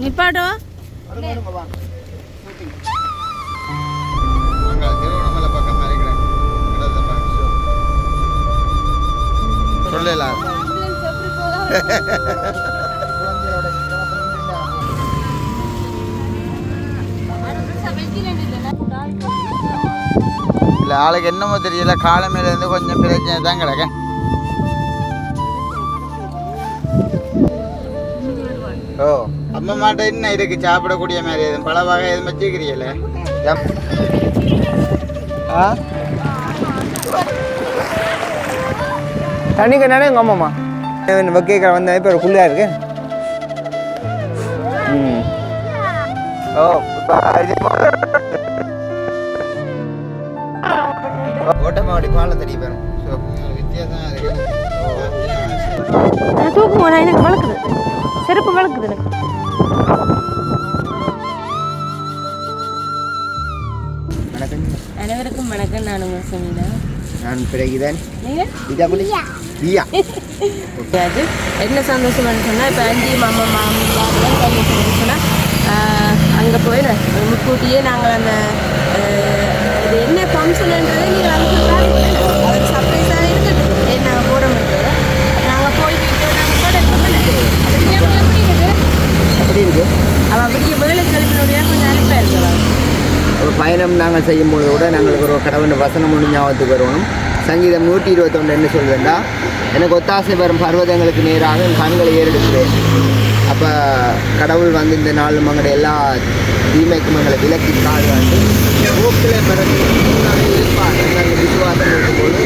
நிப்பாட்டோ? திருவண்ணாமலை பக்கம் இருக்கிறேன் சொல்லலாம் இல்லை ஆளுக்கு என்னமோ தெரியல. காலை மேல இருந்து கொஞ்சம் பிரச்சனை தான் கிடக்க. ஓ அம்மா மாட்ட என்ன இருக்கு சாப்பிடக்கூடிய மாதிரி எதுவும் பல வகை எதுவும் வச்சுக்கிறீங்களே ஆ? தண்ணி கண்ணானே எங்கள் அம்மாம்மா? வைக்க வந்த இப்போ குள்ளையா இருக்கு. ம். ஓ ஓட்டமாவடி ஸோ வித்தியாசம் இருக்கு. போனா எனக்கு வளர்க்குது செருப்பு வளர்க்குது எனக்கு. வணக்கம். அனைவருக்கும் வணக்கம். நான் உங்கள் சுனிதா. நான் பிறகுதான். அது என்ன சந்தோஷம்னு சொன்னால் இப்போ அஞ்சு மாமா சந்தோஷம்னு சொன்னால் அங்கே போய் முன்கூட்டியே நாங்கள் அந்த இது என்ன ஃபங்க்ஷன்ன்றது நீங்கள் அங்கே பாருங்க அது சர்ப்ரைஸாக இருக்குது ஏன் நாங்கள் போகிறோம்ட்டு நாங்கள் போயிட்டு நாங்கள் போட எப்படி இருக்குது அப்படி இருக்கு அப்படியே வேலை கல்வினுடைய கொஞ்சம் இருக்கலாம். ஒரு பயணம் நாங்கள் செய்யும்போது கூட நாங்களுக்கு ஒரு கடவுள் வசனம் ஒன்று ஞாபகத்துக்கு வரணும். சங்கீதம் நூற்றி இருபத்தொன்று என்ன சொல்வேன்டா எனக்கு ஒத்தாசை வரும் பர்வதங்களுக்கு நேராக என் கண்களை ஏறெடுக்கிறேன். அப்போ கடவுள் வந்து இந்த நாள் எங்களுடைய எல்லா தீமைக்கும் எங்களை விலக்கி காடுவாண்டு போக்கில் பிறகு நாங்கள் விசுவாசம் இருக்கும்போது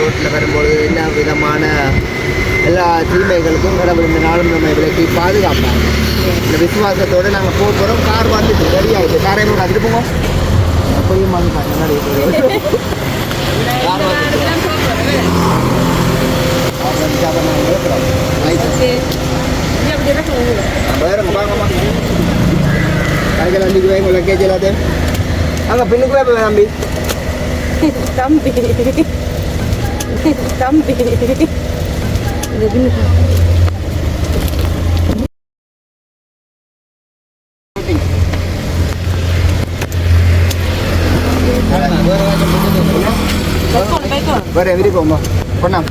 ரோட்டில் வரும்பொழுது என்ன விதமான எல்லா தீமைகளுக்கும் கடவுள் இந்த நாளும் நம்ம விலக்கி பாதுகாப்பாங்க இந்த விசுவாசத்தோடு நாங்கள் போக போகிறோம் கார் வந்துட்டு ரெடி ஆகிட்டு காரை போய் பார்த்துட்டு போவோம் வாங்கிப்பாங்க முன்னாடி கார் வந்துட்டு வந்துட்டு கைகள் அன்றைக்கி வைங்க லக்கேஜ் எல்லாத்தையும் அங்கே பின்னுக்குள்ளே போய் தம்பி. தம்பி. தம்பி. വേറെ എവിടെ പോകുമ്പോ കൊണ്ടാം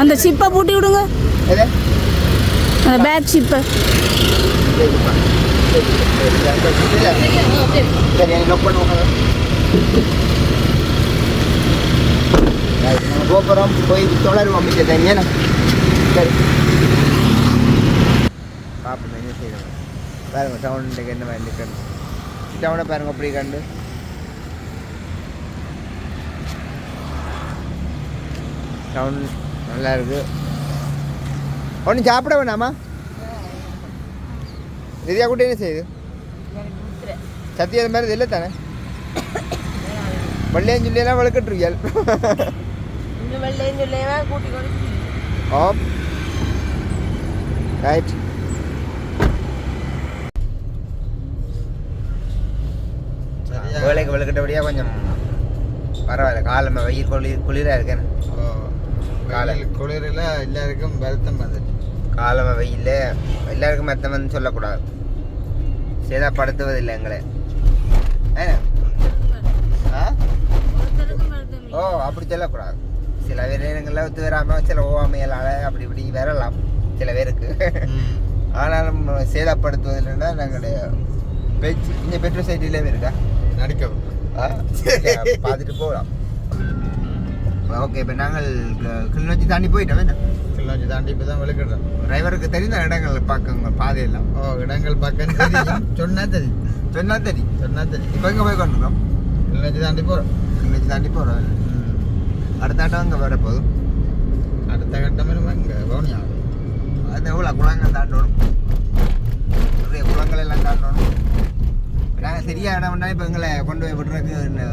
அந்த சிப்பை பூட்டி விடுங்க? அந்த பேக் சிப்பை. போகிறோம் போய் தொடருவோம் மிச்ச டைம் ஏன்னா சரி பார்ப்போம் என்ன செய்யணும்? பாருங்க டவுனுக்கு என்ன மாதிரி கண்டு டவுனை பாருங்க அப்படி கண்டு. டவுன் நல்லா இருக்கு ஒன்றும் சாப்பிட வேணாமா நிதியா கூட என்ன செய்யுது? சத்தியம் மாதிரி இல்லை தானே? வெள்ளையன் சொல்லியெல்லாம் வளர்க்கட்டுருவியல் இந்த வெள்ளையும் சொல்லேவா கூட்டி கொண்டு ஆம். ரைட் வேலைக்கு விளக்கிட்டபடியாக கொஞ்சம் பரவாயில்ல. காலம் வெயில் குளிர் குளிராக இருக்கேன் காலை. குளிரில் எல்லாருக்கும் வருத்தம் வந்துட்டு காலம் வெயில் எல்லாருக்கும் மெத்தம் வந்து சொல்லக்கூடாது. சேதப்படுத்துவதில்லை எங்களை. ஓ அப்படி சொல்லக்கூடாது. சில பேர் நேரங்களில் ஒத்து வராமல் சில ஓவாமையலால் அப்படி இப்படி வரலாம். சில பேருக்கு. ஆனாலும் சேதப்படுத்துவதில்லைன்னா நாங்களுடைய பேச்சு இங்கே பெட்ரோல் சைட்டிலே இருக்கா? நடிக்க ஆ? பார்த்துட்டு போகலாம். ஓகே இப்போ நாங்கள் கிளிநொச்சி தாண்டி போயிட்டோம் என்ன? கிளஞ்சி தாண்டி இப்போ தான் விளக்கிடுறோம் டிரைவருக்கு தெரிந்த இடங்கள் பார்க்குங்க பாதையெல்லாம். ஓ இடங்கள் தெரியும். சொன்னா தெரியும். சொன்னா தெரியும். சொன்னா தெரியும். இப்போ எங்கே போய் கொண்டிருக்கோம்? கிளஞ்சி தாண்டி போகிறோம் கிளிநொச்சி தாண்டி போகிறோம் அடுத்த ஆட்டம் அங்கே வர போதும் அடுத்த கட்டம் இருமா இங்கே கவுனியா அது எவ்வளோ குளங்கள் தாண்டணும்? நிறைய குளங்கள் எல்லாம் தாண்டணும். நாங்கள் சரியா இடம்னா இப்போ எங்களை கொண்டு போய் விடுறதுக்கு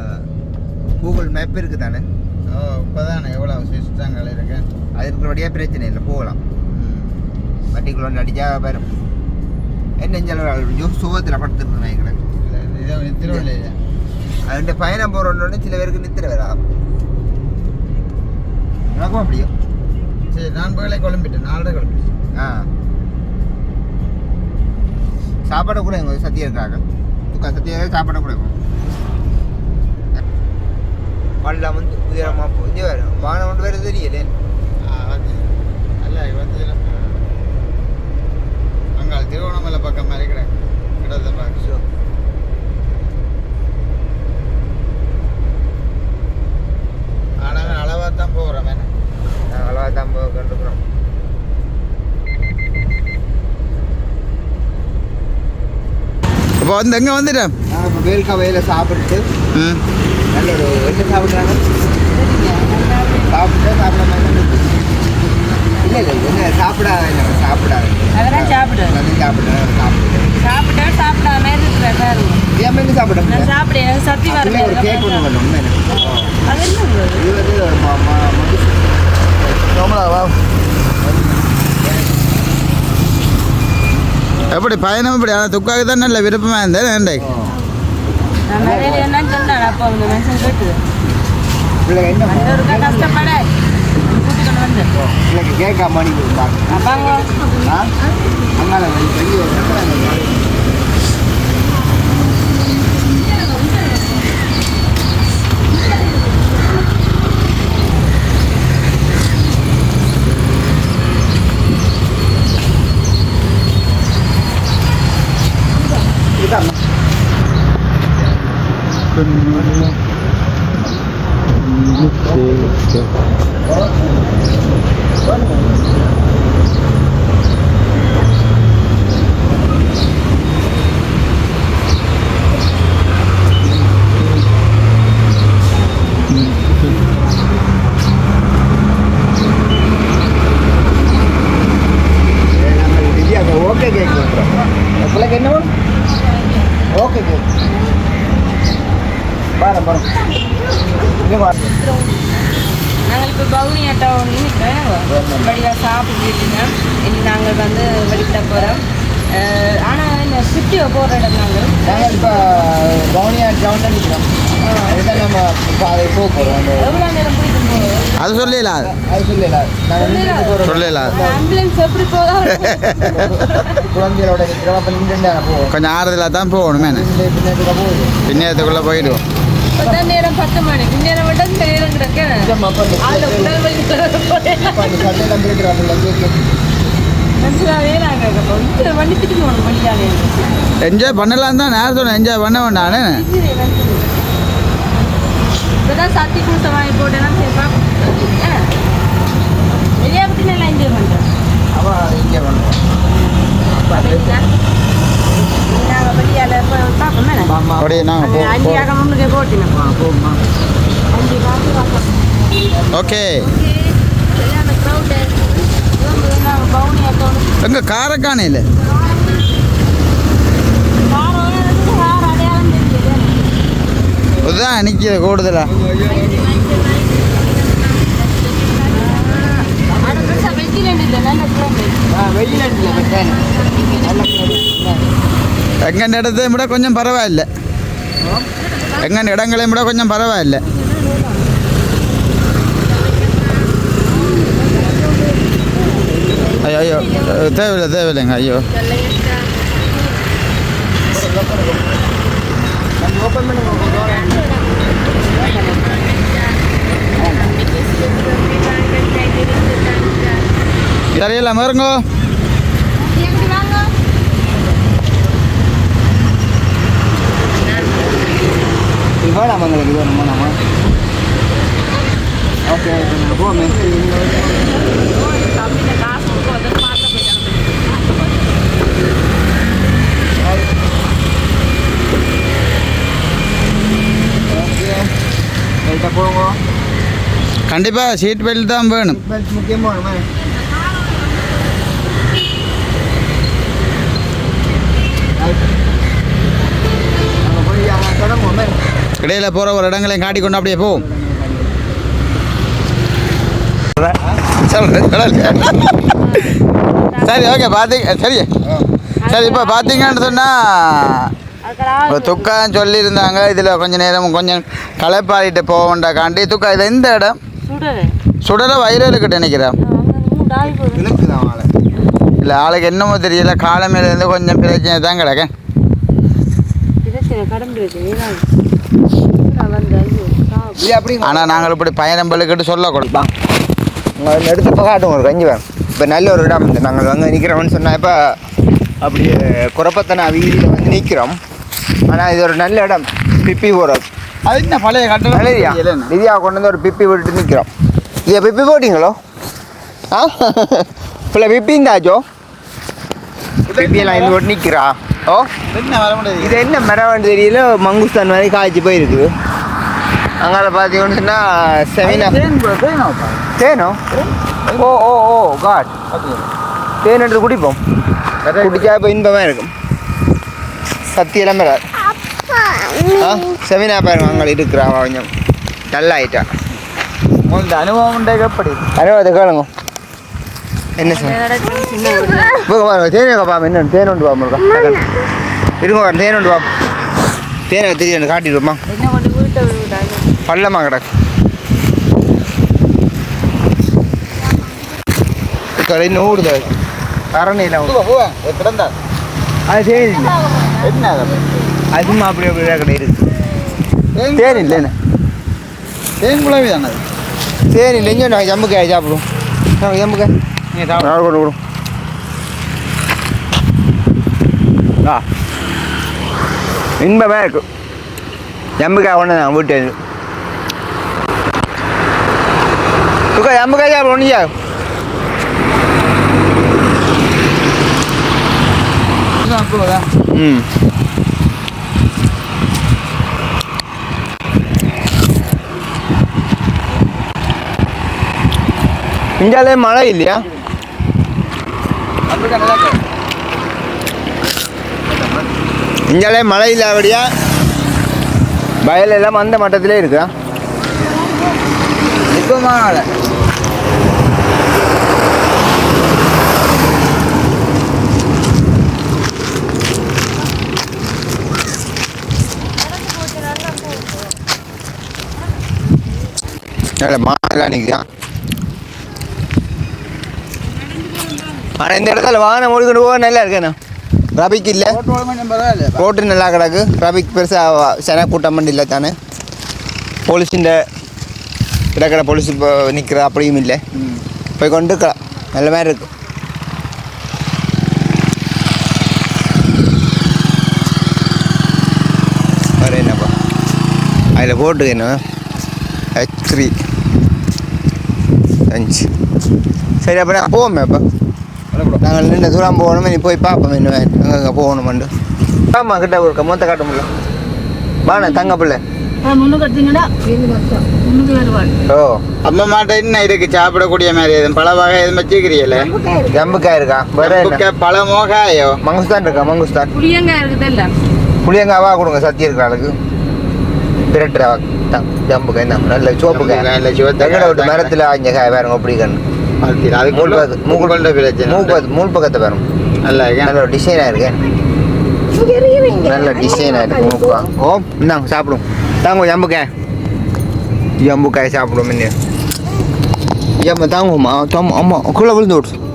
கூகுள் மேப் இருக்குது தானே? ஓ இப்போதானே. எவ்வளோ சிஸ்டங்கள் இருக்கேன் அது இருக்கிறபடியாக பிரச்சனை இல்லை போகலாம். வட்டிக்குள்ள அடிச்சா வரும். என்ன செலவு சுகத்தில் இதை நித்திரவில்லையா அதுண்ட பயணம் போகிறோன்னு சில பேருக்கு நித்திர வராது. எனக்கும் அப்படியும். சரி நான் பகலை குழம்பிட்டேன் நாலரை குழம்பிட்டேன் ஆ. சாப்பாடு கூட எங்க சத்தியம் இருக்காங்க. துக்கா சத்தியாக சாப்பாடு கூட பள்ளம் வந்து உயரமாக போய் வரும் வானம் கொண்டு வேறு தெரியல. அல்ல வந்து அங்கே திருவண்ணாமலை பக்கம் மாதிரி கிடக்கு. கிடத்தை பார்க்க ஆனால் அளவாக தான் போகிறோம் என்ன? நாங்கள் அளவாக தான் போய் கொண்டுக்கிறோம். இப்போ வந்து எங்கே வந்துட்டேன் வேல்கா வயலில் சாப்பிட்டு என்ன சாப்பிட்றாங்க? சாப்பிட்டு சாப்பிடாம இல்லை இல்லை என்ன சாப்பிடாத சாப்பிடாது அதெல்லாம் சாப்பிடு. அதையும் சாப்பிட்றேன் சாப்பிட்டு சாப்பிட்டா சாப்பிடாம இருக்கிறேன் ஏன் என்ன சாப்பிட்றேன் நான் சாப்பிடு எனக்கு சக்தி அப்படியே ஒரு கேக் ஒன்று வரல வேணும் எனக்கு அது என்ன இது வந்து எப்படி பயணம் இப்படி ஆனால் துக்காக்கு தான் நல்ல விருப்பமாக இருந்தேன். ஏண்டை நான் நிறைய என்ன சொன்னேன் அப்போ அவங்க மெசேஜ் கேட்டு அந்த கஷ்டப்பட. கூட்டிக்கொண்டு வந்து. பிள்ளைங்க கேட்க மணி அப்பாங்க. ஆ? அங்கால வந்து பெரிய ஒரு சக்கரை இதாம்மா ஓகே கேக் கொடுக்குறோம் பிள்ளைக்கு என்ன வேணும் ஓகே கேக் பாரு பாரு இங்கே பாரு நாங்கள் இப்போ பவுனி டவுன் நிற்கிறோம் வழியாக சாப்பிட்டுட்டுங்க இனி நாங்கள் வந்து வெளியிட போகிறோம் சுற்றி போகிற இடம் நாங்கள் நாங்கள் இப்போ கவுனியா டவுனில் நிற்கிறோம் அதுதான் நம்ம அதை போக போகிறோம் எவ்வளோ நேரம் போயிட்டு போகிறோம் அது சொல்லலாம் அது சொல்லல சொல்லலாம் ஆம்புலன்ஸ் எப்படி போதா குழந்தைகளோட அப்போ போவோம். கொஞ்சம் ஆறுதலாக தான் போகணுமே பின்னேறதுக்குள்ளே போயிடுவோம். நேரம் பத்து மணிக்கு நேரம் விட நேரம் கிடக்கு. அதில் உடல் வலி என்ஜாய் பண்ணலாம் தான் நேரம் சொன்னேன் என்ஜாய் பண்ண வேண்டானே? இப்போதான் சத்தி கூட்டம் வாங்கி பார்ப்போம் வெளியே பற்றி நல்லா என்ஜாய் பண்ணுறோம் அவன் இங்கே பண்ணுவோம் நாங்கள் வெளியால் பார்ப்போம் தானே ஆமாம் அப்படியே நாங்கள் போ அஞ்சு ஆக முன்னுக்கே போட்டினோம் போமா அஞ்சு காசு பார்ப்போம் ஓகே எங்க காரக்கானையில் காரம் கார் அதுதான் நிற்கிது கூடுதலா. அது இடத்தையும் விட கொஞ்சம் பரவாயில்ல. எங்கள் இடங்களையும் விட கொஞ்சம் பரவாயில்ல. ஐயோ ஐயோ தேவையில்லை தேவையில்லைங்க ஐயோ ஓப்பன் பண்ணுங்க தெரியல இருங்கோ இது வேணாம் எங்களுக்கு இது வேணுமா நாம ஓகே போமே காசு வந்து பார்க்க போயிட்டாங்க ஓகே ரைட்டாக போங்க கண்டிப்பாக சீட் பெல்ட் தான் வேணும். பெல்ட் முக்கியமாக இடையில போகிற ஒரு இடங்களையும் காட்டி கொண்டு அப்படியே போவோம் சரி ஓகே பார்த்தீங்க சரி. சரி இப்போ பார்த்தீங்கன்னு சொன்னால் துக்கம் சொல்லியிருந்தாங்க. இதில் கொஞ்ச நேரம் கொஞ்சம் களைப்பாடிட்டு போகண்டாக்காண்டி துக்கா இது எந்த இடம்? சுடலை வயிறுக்கிட்ட நினைக்கிறேன். இருக்குதான் வாழை இல்லை ஆளுக்கு என்னமோ தெரியல. காலை மேலேருந்து கொஞ்சம் பிரச்சனை தான் கிடக்க. இது அப்படி ஆனால் நாங்கள் இப்படி பயணம் பழுக்கிட்டு சொல்லக்கூடாது எடுத்து இப்போ காட்டுங்க ஒரு கஞ்சி வேணும். இப்போ நல்ல ஒரு இடம் நாங்கள் வந்து நிற்கிறோம்னு சொன்னால் இப்போ அப்படியே குறப்பத்தனை வீதியில் வந்து நிற்கிறோம் ஆனால் இது ஒரு நல்ல இடம். பிப்பி போகிறது அது என்ன பழைய கட்டணம் நிதியா கொண்டு வந்து ஒரு பிப்பி விட்டுட்டு நிற்கிறோம் இதை பிப்பி போட்டிங்களோ? ஆ? இல்லை பிப்பி இருந்தாச்சோ பிப்பியெல்லாம் இந்த போட்டு நிற்கிறா ஓ? இது என்ன மரம் தெரியல? மங்குஸ்தான் மாதிரி காய்ச்சி போயிருக்குது அங்கால பார்த்தீங்கன்னு சொன்னால் செமினா. தேனோ ஓ ஓ ஓ காட் தேன் எடுத்து குடிப்போம். குடிச்சா இப்போ இன்பமாக இருக்கும். சத்தி எல்லாம் வராது ஆ செமினா பாருங்க அங்கே இருக்கிறா கொஞ்சம் டல்லாயிட்டா இந்த அனுபவம் உண்டே எப்படி அனுபவத்தை கேளுங்க என்ன சார் இப்போ பாருங்க தேனே பாப்பா என்ன தேன் உண்டு பாப்பா இருக்கா இருங்க தேன் உண்டு பாப்பா தேனை தெரியும் காட்டிடுவோமா பள்ளமாக கிடக்கு கடையில் ஓடுது அரணையில் கிடந்தா அது தேன் இல்லை என்ன அது? அது சும்மா அப்படி அப்படி கடை இருக்கு தேன் இல்லை என்ன தேன் குழவி தானே அது தேன் இல்லை இங்கே நாங்கள் ஜம்புக்காய் சாப்பிடுவோம் நாங்கள் ஜம்புக்காய் நீங்கள் சாப்பிட நாள் கொண்டு விடும் ஆ இன்பமாக இருக்கும் ஜம்புக்காய் ஒன்று நான் வீட்டு துக்கா ஜம்புக்காய் சாப்பிட ஒன்றியா ம். இங்காலே மழை இல்லையா? இங்காலே மழை இல்லாதபடியா வயல் எல்லாம் அந்த மட்டத்திலே இருக்கா? இப்போமான நல்ல மாலாம் நிற்கிறான் ஆனால் இந்த இடத்துல வாகனம் ஓடிக்கொண்டு போக நல்லா இருக்கேண்ணா ரபிக் இல்லை. ரோட்டு நல்லா கிடக்கு. ரபிக் பெருசாக சென கூட்டம் பண்ணி இல்லை தானே. போலீஸின் கிடக்கிற போலீஸ் இப்போ நிற்கிற அப்படியும் இல்லை. போய் கொண்டு இருக்கலாம் நல்ல மாதிரி இருக்கு. வேறு என்னப்பா? அதில் போட்டு என்ன ஹெச் த்ரீ அஞ்சு சரி அப்போ நான் போவோமே அப்போ நாங்கள் நின்று தூரம் போகணும் நீ போய் பார்ப்போம் என்ன அங்கே போகணுமெண்டு ஆமாம் கிட்ட ஒரு மொத்த காட்ட முடியல வாண்ணே தங்க பிள்ளை ஓ அம்மா மாட்ட என்ன இருக்கு சாப்பிடக்கூடிய மாதிரி எதுவும் பல வகை எதுவும் வச்சுக்கிறீங்களே ஜம்புக்காய் இருக்கா வேற பழமோ காயோ மங்குஸ்தான் இருக்கா மங்குஸ்தான் புளியங்காய் இருக்குதல்ல புளியங்காவா கொடுங்க சத்தி இருக்கிற ஆளுக்கு பிரட்டுறா தான் ஜம்புக்காய் தான் நல்ல சோப்புக்காய் நல்ல சிவத்த எங்கட விட்டு மரத்தில் ஆஞ்ச காய் பாருங்க அப்படி கண்ணு அது மூக்குள்ள பிரச்சனை மூப்பத்து மூல் பக்கத்தை பாருங்க நல்லா இருக்கேன் நல்ல டிசைனாக இருக்கு நல்ல டிசைனாக இருக்கு மூக்கா ஓ இந்தாங்க சாப்பிடும் தாங்க ஜம்புக்காய் ஜம்புக்காய் சாப்பிடுவோம் என்ன ஜம்பு தாங்குமா தாமா ஆமாம் குள்ள விழுந்து விட்டு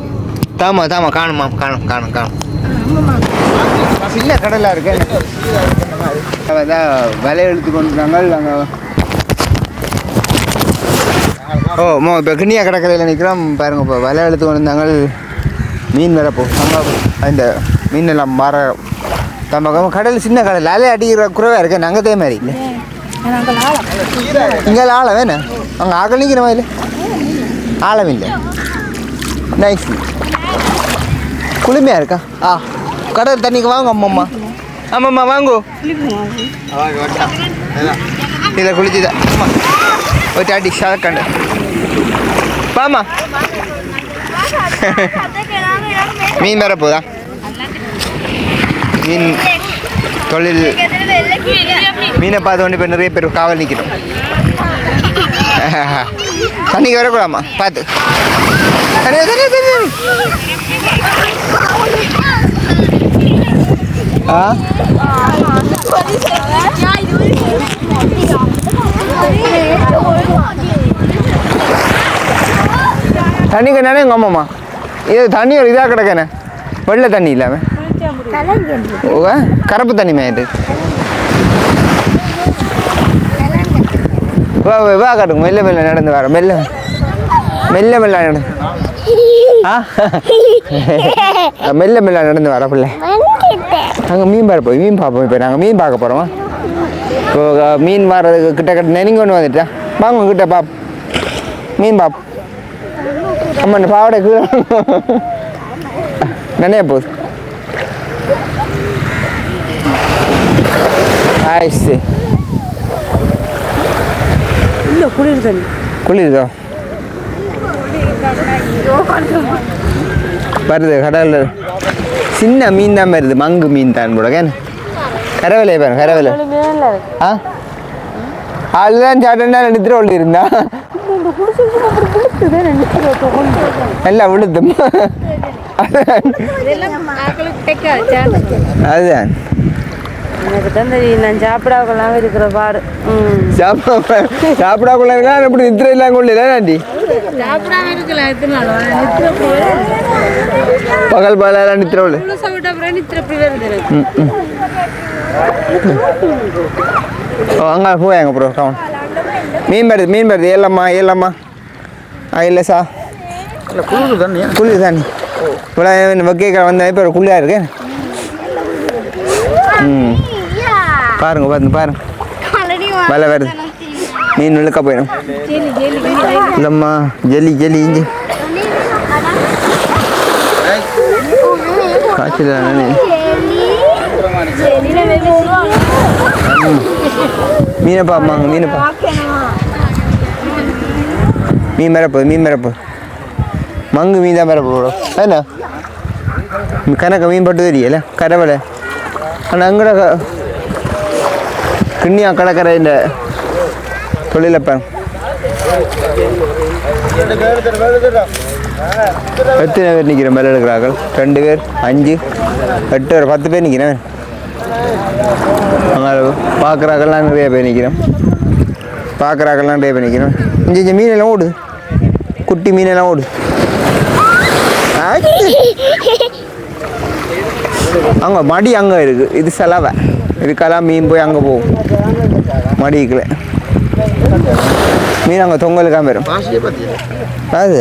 தாமா தாமா காணுமா காணும் காணும் காணும் சின்ன கடலாக இருக்கு அதான் விலை எடுத்து கொண்டுட்டாங்க நாங்கள் ஓ மோ இப்போ கிண்ணியா கடற்கரையில் நிற்கிறோம் பாருங்க இப்போ விலை எடுத்து கொண்டு வந்தாங்க மீன் வரப்போ நம்ம இந்த மீன் எல்லாம் மர நம்ம கடல் சின்ன கடல். அலை அடிக்கிற குறைவாக இருக்கு. நாங்கள் அதே மாதிரி. இல்லை இங்கே ஆழ வேணும் அங்கே ஆக்கள் நிற்கிற மாதிரி ஆழம் இல்லை. நைஸ் குளுமையாக இருக்கா? ஆ கடல் தண்ணிக்கு வாங்க அம்மம்மா. ஆமாம்மா வாங்கோ. இதில் குளிச்சுதான் அம்மா ஒரு டாட்டி ஷாக்கண்டு பாமா மீன் வர போதா? மீன் தொழில். மீனை பார்த்து கொண்டு இப்போ நிறைய பேர் காவல் நிற்கிறோம் தண்ணிக்கு வரக்கூடாமா பார்த்து. தண்ணி தண்ணி தண்ணி. தண்ணி கண்ணானே எங்கள் அம்மாம்மா? இது தண்ணி ஒரு இதாக கிடக்கண்ணே வெள்ளை தண்ணி இல்லாமல் ஓ கருப்பு தண்ணி மேட்டு வா வா, வா காட்டுங்க. மெல்ல மெல்ல நடந்து வர மெல்ல மெல்ல மெல்ல நடந்து. ஆ? மெல்ல மெல்ல நடந்து வர பிள்ளை. நாங்கள் மீன் பார்க்க போய் மீன் பார்ப்போம் இப்போ. நாங்கள் மீன் பார்க்க போகிறோமா இப்போ மீன் வர்றதுக்கு கிட்ட கிட்ட நெருங்கி கொண்டு வந்துட்டா. வாங்க கிட்ட பாப். மீன் பாப். அம்மா இந்த பாவாடை கீழே நினைய போகுது ஆயிடுச்சு இல்லை குளிர் தண்ணி. குளிருதோ வருது கடலில். சின்ன மீன் தான் வருது மங்கு மீன் தான் கூட கேன கரவலை பாரு கரவலை ஆ? அதுதான் சாட்டா நித்திர ஒளி இருந்தா நல்லா விழுதும் அதுதான். எனக்கு தான் தெரியும் நான் சாப்பிடாக்கலாம் இருக்கிற பாடு. சாப்பிடாக்குள்ள எப்படி நித்திர இல்லாம கொள்ளையில ஆண்டி பகல் பகலாம் நித்திர அங்கே போய் அங்கே ப்ரோ கவுன் மீன் வருது மீன் வருது. ஏலம்மா ஏலம்மா. ஆ இல்லை சா. குளிர் தண்ணியா குளிர் தானே. இவ்வளோ வந்த இப்போ குளிராக இருக்கு? ம். பாருங்க பாருங்க பாருங்க. வலை வருது. மீன் இழுக்க போயிடும் இல்லைம்மா ஜெலி ஜெலி இஞ்சி காய்ச்சல் தானே மீனை பாப்பாங்க மீனை பா மீன் மேலே போகுது மீன் மேலே போகுது மங்கு மீன் தான் மேலே போடும் என்ன கணக்க மீன் பட்டு தெரியல தொழில எத்தனை பேர் நிற்கிறேன் மேலே எடுக்கிறார்கள்? ரெண்டு பேர்? அஞ்சு? எட்டு பேர்? பத்து பேர் நிற்கிறேன் பார்க்குறாங்கலாம் நிறைய பேர் நிற்கிறேன் பார்க்குறாங்கலாம் நிறைய பேர் நிற்கிறேன் இஞ்சி இஞ்சி மீனெல்லாம் ஓடு. குட்டி மீனெல்லாம் ஓடு. அங்கே மடி அங்கே இருக்குது இது செலவை. இதுக்கெல்லாம் மீன் போய் அங்கே போகும். மடிக்குள்ள. மீன் அங்கே தொங்கலுக்காம வரும் அது.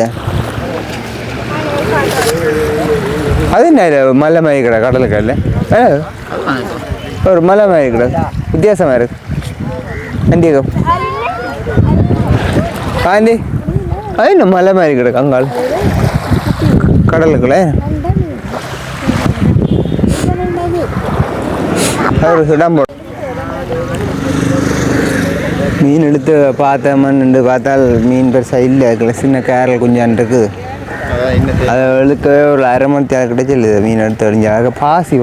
அது என்ன மலை மாதிரி கடை கடலுக்கல்ல ஒரு மலை மாதிரி கடை வித்தியாசமாக இருக்கு வண்டியகம் ஆண்டி அது என்ன மலை மாதிரி கிடக்கு அங்காள் கடலுக்குள்ள ஒரு சுடம் போடும் மீன் எடுத்து பார்த்தோம்னு பார்த்தால் மீன் பெருசாக இல்லை. அதுக்குள்ள சின்ன கேரல் குஞ்சான் இருக்குது அதை இழுக்கவே ஒரு அரை மணி தேவை கிடைச்சில்ல மீன் எடுத்து அடிஞ்சாக பாசி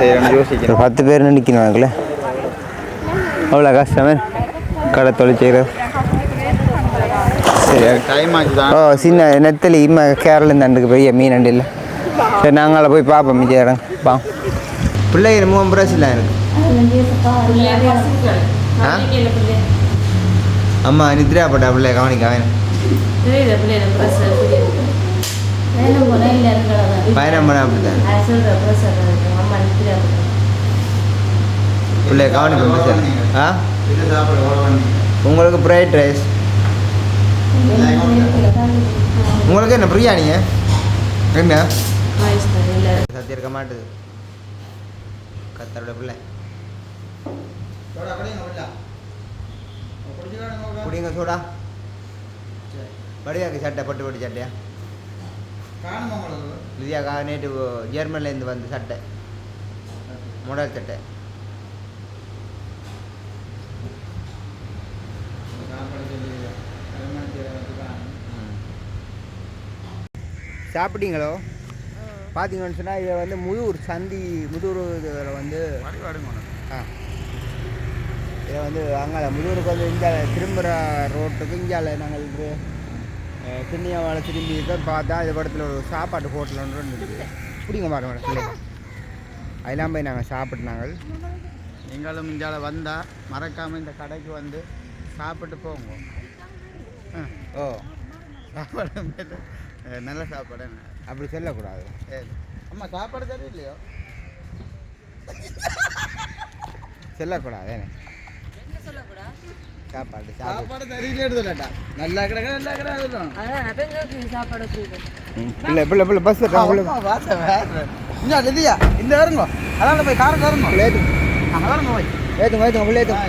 செய்யறேன்னு ஒரு பத்து பேர் நிற்கணும் அதுக்குள்ள. அவ்வளோ கஷ்டமே. கடை ஆச்சு ஓ சின்ன நெத்தலி இம்மா கேரளம் தண்டுக்கு பெரிய மீன் அண்டு இல்லை. சரி நாங்கள போய் பார்ப்போம் மிச்ச இடம். பா பிள்ளைங்க மூணு பிரஸ்லாம் இருக்கு ஆ அம்மா நித்ரா பட்டா பிள்ளை கவனிக்க வேணும். பயணம் பண்ண நித்திர பிள்ளை கவனிக்க பிரச்சனை ஆ? உங்களுக்கு ஃப்ரைட் ரைஸ். உங்களுக்கு என்ன பிரியாணிங்க என்ன? சத்தியம் இருக்க மாட்டுது. கத்தரோட பிள்ளை. குடிங்க சூடா. படியாக்கு சட்டை பட்டு பட்டு சட்டையா? லிதியாக்கா நேற்று ஜெர்மன்லேருந்து வந்து சட்டை. முடல் சட்டை. சாப்பிட்டீங்களோ? பார்த்தீங்கன்னு சொன்னால் இதை வந்து முதுர் சந்தி முதுர் இதில் வந்து ஆ. இதை வந்து அங்கே முதுருக்கு வந்து இந்த திரும்புகிற ரோட்டுக்கு இங்கால நாங்கள் இது கிண்ணியாவால திரும்பி தான் பார்த்தா இந்த படத்தில் ஒரு சாப்பாட்டு ஹோட்டல் ஒன்று இருக்குது பிடிங்க பாருங்க பிள்ளைங்க அதெல்லாம் போய் நாங்கள் சாப்பிட்டு நாங்கள் நீங்களும் இந்தியால வந்தா மறக்காம இந்த கடைக்கு வந்து சாப்பிட்டு போங்க. ஆ, ஓ. சாப்பாடு நல்ல சாப்பாடு அப்படி சொல்லக்கூடாது. சரி. அம்மா சாப்பாடு தெரியலையோ சொல்லக்கூடாது என்ன? சாப்பாடு சாப்பாடு. எடுத்துலட்டா நல்லா கிடக்க நல்லா அதான் எங்களுக்கு சாப்பாடு. ம், பிள்ளை பிள்ளை பஸ் இந்த இல்லையா இந்த வருங்க அதான் போய் பிள்ளை ஏற்றுங்க அங்கே வருங்க போய். ஏற்றுங்க ஏற்றுங்க ஏற்றுங்க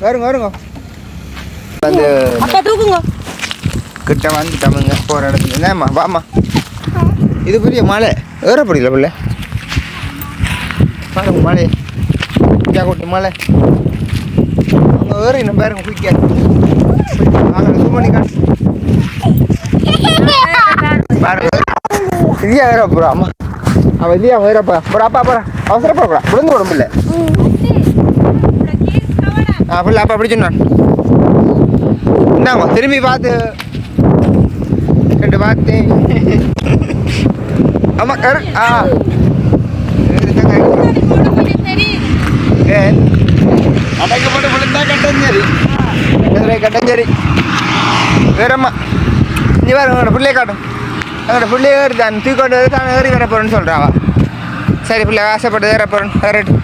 வருங்க வருங்க. வந்து கிட்ட வந்துட்டோமுங்க போகிற இடத்துல. என்னம்மா வாம்மா. இது பெரிய மலை. ஏற பிடிக்கல பிள்ளை. பாருங்க மலை கொட்டி மலை. அங்கே இன்னும் பாருங்க குயிக்க அங்கே சுமணி காட்டு. பாருங்க. இதையா வேற போகிறா அம்மா. அவன் இல்லையா வேற போகிறா போகிறா அப்பா போகிறா அவசரப்படக்கூடா விழுந்து விடும் பிள்ளை. ஆ பிள்ளை அப்பா பிடிச்சுன்னு இந்தாங்க திரும்பி பார்த்து. ரெண்டு பார்த்து ஆமா கரு ஆ அடைக்கப்பட்டு விழுந்தா கட்டம் கட்டஞ்சேரி வேறம்மா நீ வேறு உங்களோட பிள்ளைய காட்டும் எங்களோட பிள்ளைய ஏறி தான் தூக்கொண்டு தான் ஏறி வர போகிறேன்னு சொல்கிறாவா சரி பிள்ளை ஆசைப்பட்டு ஏற போகிறேன் வேறட்டு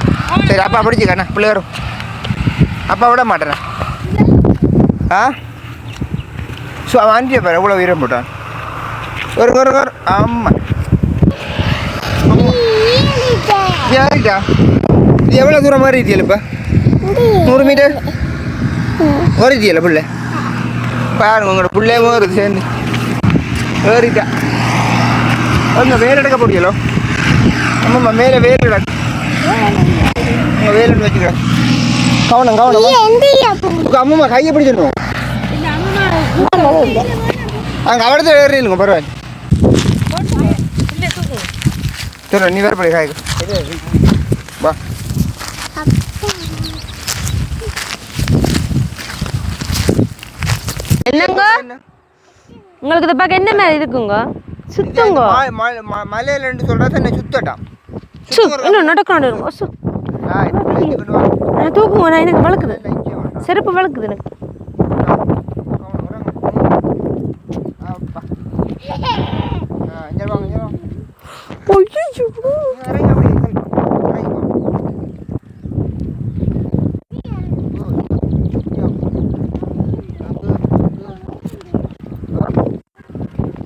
சரி அப்பா பிடிச்சிக்கண்ணா பிள்ளை வரும் அப்பா விட மாட்டேண்ணா ஆ ஸோ அவன் அனுப்பிய பாரு எவ்வளோ வீரம் போட்டான் ஒரு ஒரு ஒரு ஆமாம் ஏறிட்டா. இது எவ்வளோ தூரம் மாதிரி இருக்கியல் இப்போ நூறு மீட்டர்? ஏறிட்டியல பிள்ளை பாருங்க உங்களோட பிள்ளையும் வருது சேர்ந்து. ஏறிட்டா. அங்கே வேலை எடுக்க முடியலோ ஆமாம்மா மேலே வேலை எடுக்க உங்கள் வேலை எடுத்து வச்சுக்கிறேன் கவனம் கவனம். அம்மா கையை பிடிச்சிடணும் அங்கே அவடத்தில் ஏறிடுங்க பரவாயில்ல. சரி நீ வேறு படி காய்க்கு வா என்னங்க? உங்களுக்கு இதை பார்க்க என்ன மாதிரி இருக்குங்க? சுத்துங்க? மலையில இருந்து சொல்றது என்ன சுத்தட்டான் சு இன்னும் நடக்கணும் இருங்க சு. நான் தூக்குங்க நான் எனக்கு வளர்க்குது. செருப்பு வளர்க்குது எனக்கு.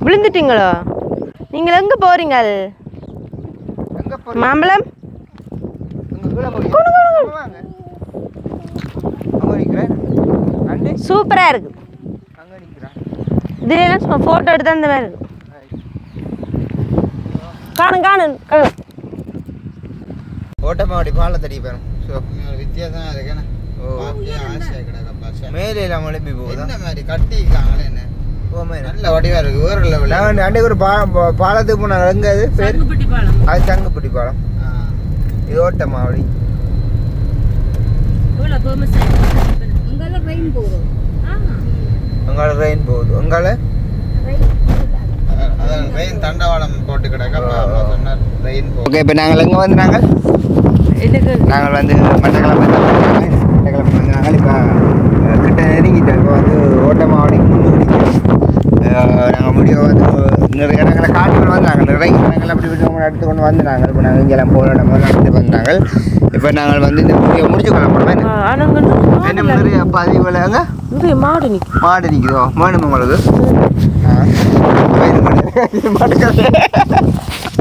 விழுந்துட்டீங்களோ? நீங்கள் எங்கே போறீங்கள்? மாம்பழம்? சூப்பராக இருக்கு. இதெல்லாம் சும்மா ஃபோட்டோ எடுத்து அந்த மாதிரி இருக்கு. காணும் காணும். காணும். ஓட்டமாவடி பாலத்தடி போயிடும் ஸோ வித்தியாசம் இருக்குன்னு மேலே எல்லாம் எழுப்பி போகுதா? என்ன மாதிரி? கட்டிக்காங்களே என்ன? நல்ல வடிவா இருக்கு வேறு நாங்கள் அன்றைக்கு ஒரு பா பா- பாலத்துக்கு போனாங்க எங்கே? அது பேர்? அது தங்குப்பட்டி பாலம். இது ஓட்டமாவடி. உங்களால் ட்ரெயின் போகுது. உங்களால்? அதான் ரெயின் தண்டவாளம் போட்டு சொன்னார் ரெயின் போ ஓகே இப்போ நாங்கள் எங்கே வந்து நாங்கள்? வந்து மட்டக்கிழமை மட்டக்கிழமை வந்து நாங்கள். இப்போ கிட்ட நெருங்கிட்டோம் இப்போ வந்து ஓட்டமாவடி நிறைய இடங்களை காட்டுகள் வந்தாங்க. நிறைய இடங்கள் அப்படி விட்டு எடுத்து கொண்டு வந்தாங்க இப்போ நாங்கள் இங்கெல்லாம் போகிற இடமெல்லாம் எடுத்து வந்தாங்க. இப்போ நாங்கள் வந்து இந்த முடிய முடிச்சு கொள்ள போகிறோம் ஆனாங்க என்ன நிறைய பதிவில் அங்கே? நிறைய மாடு நிற்கும் மாடு நிற்குதோ வேணும் உங்களுக்கு மாடு. மாட்டுக்கறி.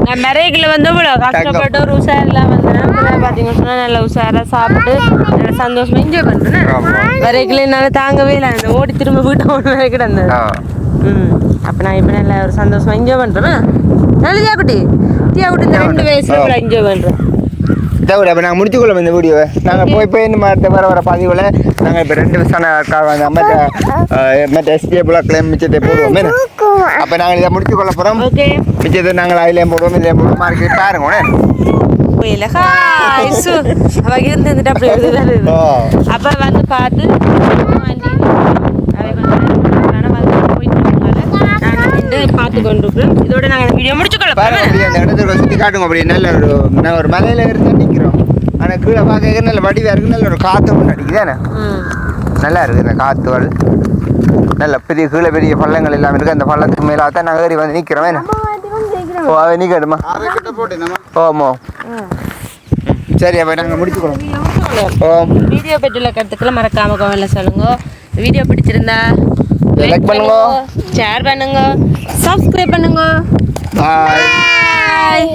நான் மெரைக்கில் வந்து இவ்வளோ கஷ்டப்பட்டு ஒரு உஷாரெல்லாம் வந்தேன் பார்த்தீங்கன்னு சொன்னால் நல்லா உஷாராக சாப்பிட்டு நல்லா சந்தோஷமா என்ஜாய் பண்ணுறேன். மெரைக்கில் என்னால் தாங்கவே இல்லை. அந்த ஓடி திரும்ப வீட்டை ஒன்று கிடந்தது. ஆ. ம். அப்போ நான் இப்போ நல்லா ஒரு சந்தோஷமா என்ஜாய் பண்ணுறேன் நல்ல குட்டி? தியா குட்டி இந்த ரெண்டு வயசுல என்ஜாய் பண்ணுறேன் இதை அப்போ நாங்கள் முடிச்சுக்கொள்ளோம் இந்த வீடியோவை. நாங்கள் போய் போய் இந்த மாதிரி வர வர பதிவில் நாங்கள் இப்போ ரெண்டு வருஷம் அந்த மற்ற மற்ற எஸ்டிஏ பிளாக்ல மிச்சத்தை போடுவோம். அப்போ நாங்கள் இதை முடிச்சுக்கொள்ள போகிறோம் ஓகே மிச்சத்தை நாங்கள் அதிலே போடுவோம் இதிலே போடுவோம். மார்க்கெட் பாருங்க அப்ப வந்து பார்த்து ஆண்டி அவை வந்து வந்து போயிட்டு இருக்காங்க. நாங்க வந்து பார்த்து கொண்டிருக்கிறோம் இதோட நாங்கள் வீடியோ முடிச்சுக்கொள்ள பாருங்க போறோம். அப்படியே அந்த இடத்துல சுற்றி காட்டுங்க. அப்படி நல்ல ஒரு நான் ஒரு மலையில இருந்து நிற்கிறோம் ஆனால் கீழே பார்க்க நல்ல வடிவாக இருக்கு. நல்ல ஒரு காற்று ஒன்று அடிக்குதானே நல்லா இருக்குது இந்த காற்றுகள் நல்ல பெரிய கீழே பெரிய பள்ளங்கள் எல்லாம் இருக்குது அந்த பள்ளத்துக்கு மேலே தான் நாங்கள் ஏறி வந்து நிற்கிறோம் என்ன ஓ அவ நிற்கட்டுமா ஓமோ சரி அப்போ நாங்கள் முடிச்சுக்கிறோம் ஓம் வீடியோ பற்றியுள்ள கருத்துக்களை மறக்காம கமெண்ட்ல சொல்லுங்க. வீடியோ பிடிச்சிருந்தா Like பண்ணுங்க. ஷேர் பண்ணுங்க. சப்ஸ்கிரைப் பண்ணுங்க பாய்.